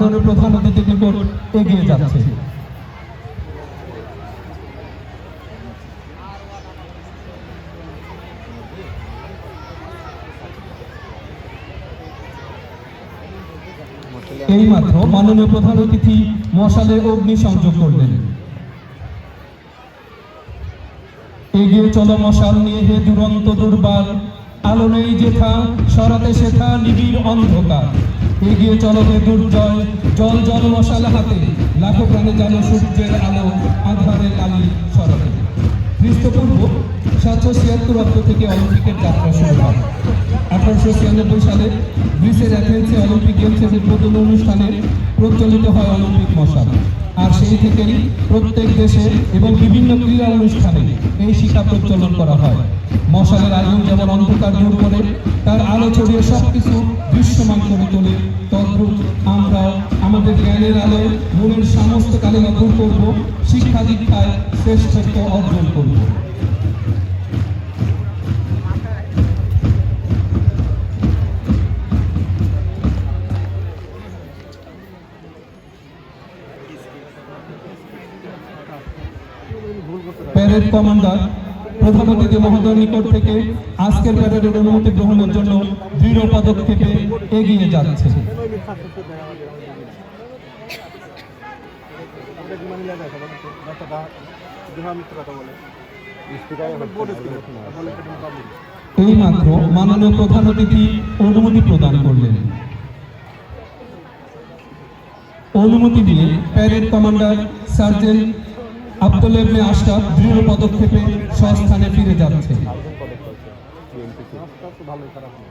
মাননীয় প্রধান নিকট এগিয়ে যাচ্ছে। এইমাত্র মাননীয় প্রধান অতিথি মশালে অগ্নি সংযোগ করলেন। এগিয়ে চলো মশাল নিয়ে হে দুরন্ত দুর্বার, আলো নেই যেথা, সরাতে শেখা নিবিড় অন্ধকার। এগিয়ে চলো হে দুর্জয়। জল জল মশাল হাতে। লাখো প্রাণে যেন সূর্যের আলো আধারে কালি সরাতে খ্রিস্টপূর্ব সাতশো ছিয়াত্তর অব্দ থেকে অলিম্পিকের যাত্রা শুরু হয়। আঠারোশো ছিয়ানব্বই সালে গ্রিসের অ্যাথেন্সে অলিম্পিক গেমসের প্রথম অনুষ্ঠানে প্রচলিত হয় অলিম্পিক মশাল। আর সেই থেকেই প্রত্যেক দেশে এবং বিভিন্ন ক্রীড়া অনুষ্ঠানে এই শিক্ষা প্রচলন করা হয়। মশালের আগুন যেমন অন্ধকার দূর করে, তার আলো ছড়িয়ে সব কিছু দৃশ্যমান করে তোলে। তদ্রুপ আমরা আমাদের জ্ঞানের আলো মনের সমস্ত কালিমা দূর করব, শিক্ষা দীক্ষায় শ্রেষ্ঠত্ব অর্জন করব। প্যারেড কমান্ডার, প্রধান অতিথি মহোদয়ের নিকট থেকে আজকের প্যারেডের অনুমতি গ্রহণের জন্য দৃঢ় পদক্ষেপে এগিয়ে যাচ্ছে। এইমাত্র মাননীয় প্রধান অতিথি অনুমতি প্রদান করলেন। অনুমতি দিয়ে parade commander sergeant Abdul Ibne Ashraf দৃঢ় পদক্ষেপে স্বস্থানে ফিরে যাচ্ছে। ভালোই খারাপ না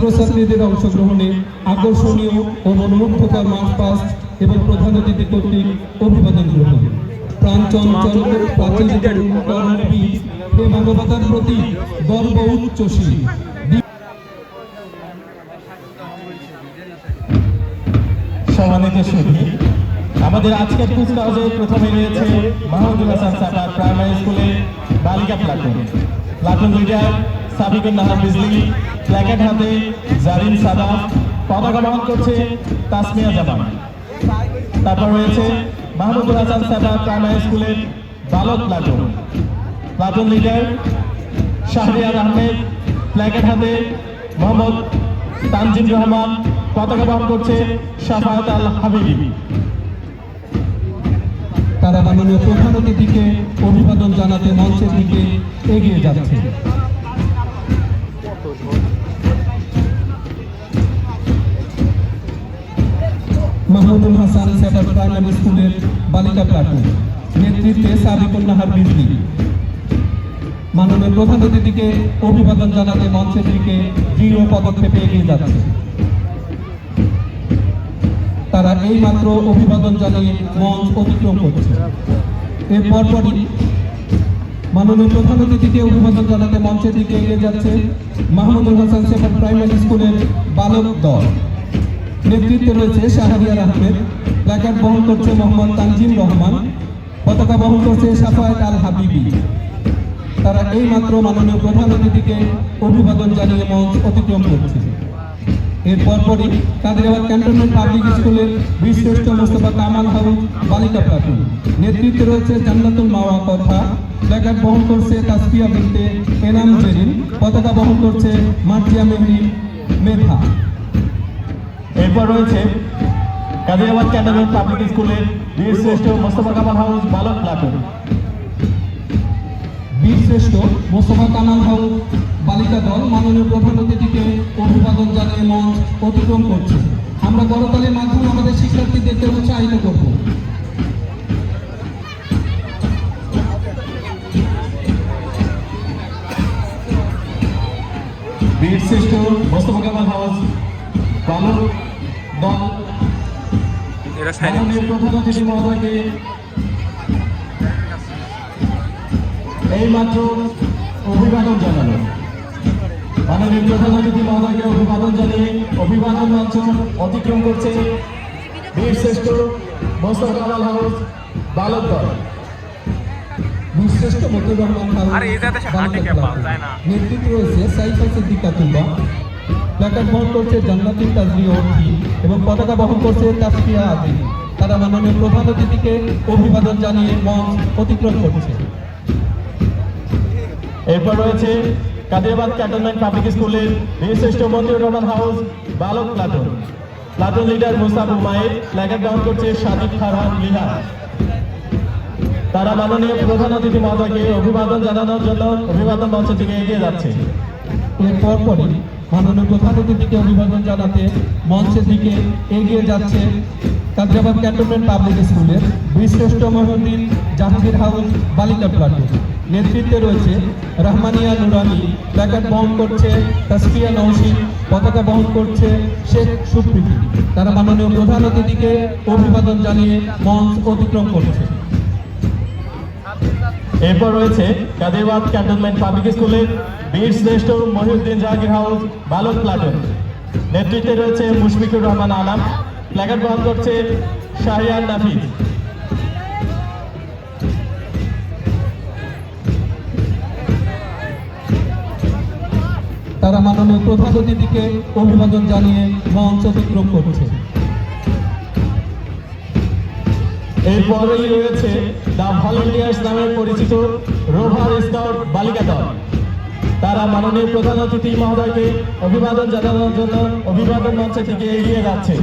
ছাত্রছাত্রীদের অংশগ্রহণে আকর্ষণীয় ও মনোমুগ্ধকর মার্চ পাস্ট এবং প্রধান অতিথি কর্তৃক অভিবাদন গ্রহণ। মানবতার প্রতি গর্ব উচ্চশীল। সম্মানিত সুধী আমাদের আজকের কুচকাওয়াজে প্রথমে রয়েছে মাহমুদুল হাসান সাটা প্রাইমারি স্কুলে বালিকা platoon. Platoon leader Nahar Bijli placard হাতে জারিন সাদা পতাকা বহন করছে তাসমিয়া জামান। তারপর রয়েছে মাহমুদুল হাসান সাটা প্রাইমারি স্কুলের বালক platoon. Platoon leader Shahriar Ahmed placard হাতে মোহাম্মদ তানজিম রহমান, পতাকা বহন করছে শাফায়াত আল হাবিবি। তারা মাননীয় প্রধান অতিথিকে অভিবাদন জানাতে মঞ্চের দিকে এগিয়ে যাচ্ছে। হাসান সেটার প্রাইমারি স্কুলের বালিকা প্লাটুন নেতৃত্বে সাবিকুল বিজলি মাননীয় প্রধান অতিথিকে অভিবাদন জানাতে মঞ্চের দিকে দৃঢ় পদক্ষেপে এগিয়ে যাচ্ছে। তারা এই মাত্র অভিবাদন জানিয়ে মঞ্চ অতিক্রম করছে। এর পরপরই মাননীয় প্রধান অতিথিকে অভিবাদন জানাতে মঞ্চের দিকে এগিয়ে যাচ্ছে মাহমুদুল হাসান সেখান প্রাইমারি স্কুলের বালক দল। নেতৃত্বে রয়েছে শাহরিয়ার আহমেদ, প্ল্যাকার্ড বহন করছে মোহাম্মদ তানজিম রহমান, পতাকা বহন করছে সাফায়েত আল হাবিবি। তারা এই মাত্র মাননীয় প্রধান অতিথিকে অভিবাদন জানিয়ে মঞ্চ অতিক্রম করছে। এর পরপরই কাদিরাবাদ ক্যান্টনমেন্ট পাবলিক স্কুলের বীরশ্রেষ্ঠ মোস্তফা কামাল হাউস বালিকা প্লাটুন নেতৃত্বে রয়েছে জান্নাতুল মাওয়া কথা প্ল্যাকার্ড বহন করছে তাসফিয়া বিনতে এনাম জেরিন, পতাকা বহন করছে মার্জিয়া মেহরি মেধা। এরপর রয়েছে কাদিরাবাদ ক্যান্টনমেন্ট পাবলিক স্কুলের বীরশ্রেষ্ঠ মোস্তফা কামাল হাউস, বালক প্লাটুন বীরশ্রেষ্ঠ মোস্তফা কামাল হাউস বালিকা দল মাননীয় প্রধান অতিথিকে অভিবাদন জানিয়ে মঞ্চ অতিক্রম করছে। আমরা করতালির মাধ্যমে আমাদের শিক্ষার্থীদেরকে উৎসাহিত করব। বীরশ্রেষ্ঠ মোস্তফা কামাল হাউস বালক এরা সাইডে মহোদয়কে এইমাত্র অভিবাদন জানালো মাননীয় প্রধান অতিথি মহোদয়কে অভিবাদন জানিয়ে অভিবাদন মঞ্চ অতিক্রম করছে বীরশ্রেষ্ঠ মোস্তফা কামাল হাউস বালক দল রহমান এই। যায় না। নেতৃত্বে রয়েছে সাইফা সিদ্দিকাতুল্লাহ প্ল্যাকার্ড বহন করছে জান্নাতুল তাজরি অর্থী এবং পতাকা বহন করছে তাসফিয়া আদিল। তারা মাননীয় প্রধান অতিথিকে অভিবাদন জানিয়ে মঞ্চ অতিক্রম করছে। এরপর রয়েছে কাদিয়াবাদ ক্যান্টনমেন্ট পাবলিক স্কুলের বীরশ্রেষ্ঠ মন্দির রহমান হাউস, বালক প্লাটুন। প্লাটুন লিডার মুস্তাফুল মায়ের প্ল্যাকার্ড ডাউন করছে সাদিক ফারহান লিহা। তারা মাননীয় প্রধান অতিথি মহোদয়কে অভিবাদন জানানোর জন্য অভিবাদন মঞ্চ থেকে এগিয়ে যাচ্ছে। এর পরপরই মাননীয় প্রধান অতিথিকে অভিবাদন জানাতে মঞ্চের দিকে এগিয়ে যাচ্ছে কাদ্রাবাদ ক্যান্টনমেন্ট পাবলিক স্কুলের বীরশ্রেষ্ঠ মহিউদ্দিন জাহাঙ্গীর হাউস বালিকা প্লাটুন নেতৃত্বে রয়েছে রহমানিয়া নুরানি প্ল্যাকার্ড বহন করছে তাসফিয়া নৌসিন পতাকা বহন করছে শেখ সুপ্রীতি। তারা মাননীয় প্রধান অতিথিকে অভিবাদন জানিয়ে মঞ্চ অতিক্রম করছে। এরপর রয়েছে কাদিয়াবাদ ক্যান্টনমেন্ট পাবলিক স্কুলের বীরশ্রেষ্ঠ মহিউদ্দিন জাহাঙ্গীর হাউস বালক প্লাটুন। নেতৃত্বে রয়েছে মুশফিকুর রহমান আনাম। প্ল্যাকার্ড বহন করছে শাহরিয়ার নাফিজ তারা মাননীয় প্রধান অতিথিকে অভিবাদন জানিয়ে মঞ্চ অতিক্রম করছে। এরপরেই রয়েছে দ্য ভলেন্টিয়ার্স নামে পরিচিত রোভার স্কাউট বালিকা দল। তারা মাননীয় প্রধান অতিথি মহোদয়কে অভিবাদন জানানোর জন্য অভিবাদন মঞ্চের দিকে এগিয়ে যাচ্ছে।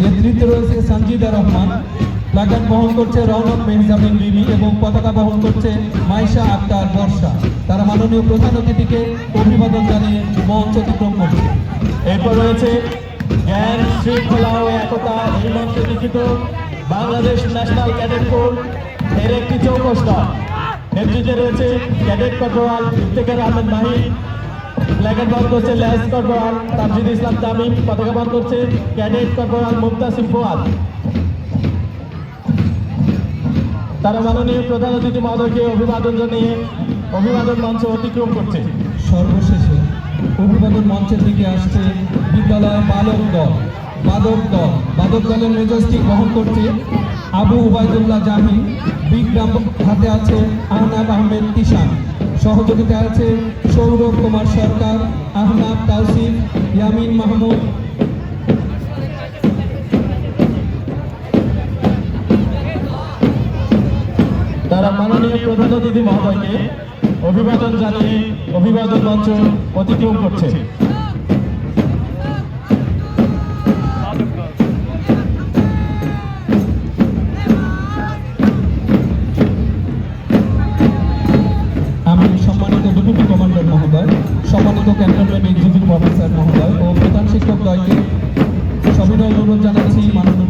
নেতৃত্বে রয়েছে সঞ্জিদা রহমান প্লাকার্ড বহন করছে রওনক মেহজামিন বিবি এবং পতাকা বহন করছে মাইশা আক্তার বর্ষা। তারা মাননীয় প্রধান অতিথিকে অভিবাদন জানিয়ে মঞ্চ অতিক্রম করছে। এরপর রয়েছে জ্ঞান শৃঙ্খলা ও একতা এই লিখিত বাংলাদেশ ন্যাশনাল ক্যাডেট কোর এর একটি চৌকস দল নেতৃত্বে রয়েছে cadet corporal Iftekhar Ahmed Mahi placard বন্ধ করছে লেস কর্পোরাল, তামজিদ ইসলাম তামিম, পতাকা বন্ধ করছে ক্যাডেট কর্পোরাল মুক্তাসিম ফুয়াদ। তারা মাননীয় প্রধান অতিথি মহোদয়কে অভিবাদন জানিয়ে অভিবাদন মঞ্চ অতিক্রম করছে। সর্বশেষে অভিবাদন মঞ্চের দিকে আসছে বিদ্যালয় বালক দল। বাদক দল। বাদক দলের মেজস্টিক বহন করছে আবু উবাইদুল্লাহ জাহিন বিক্রম হাতে আছে আহনাব আহমেদ কিষান সহযোগিতায় আছে সৌরভ কুমার সরকার, আহনাব তাওসিফ, ইয়ামিন মাহমুদ। তারা মাননীয় প্রধান অতিথি মহোদয়কে অভিবাদন জানিয়ে অভিবাদন মঞ্চ অতিক্রম করছে। আমি সম্মানিত ডেপুটি সম্মানিত ক্যান্টনমেন্ট এক্সিকিউটিভ অফিসার মহোদয় ও প্রধান শিক্ষক দলকে সবিনয় অনুরোধ জানাচ্ছি মাননীয়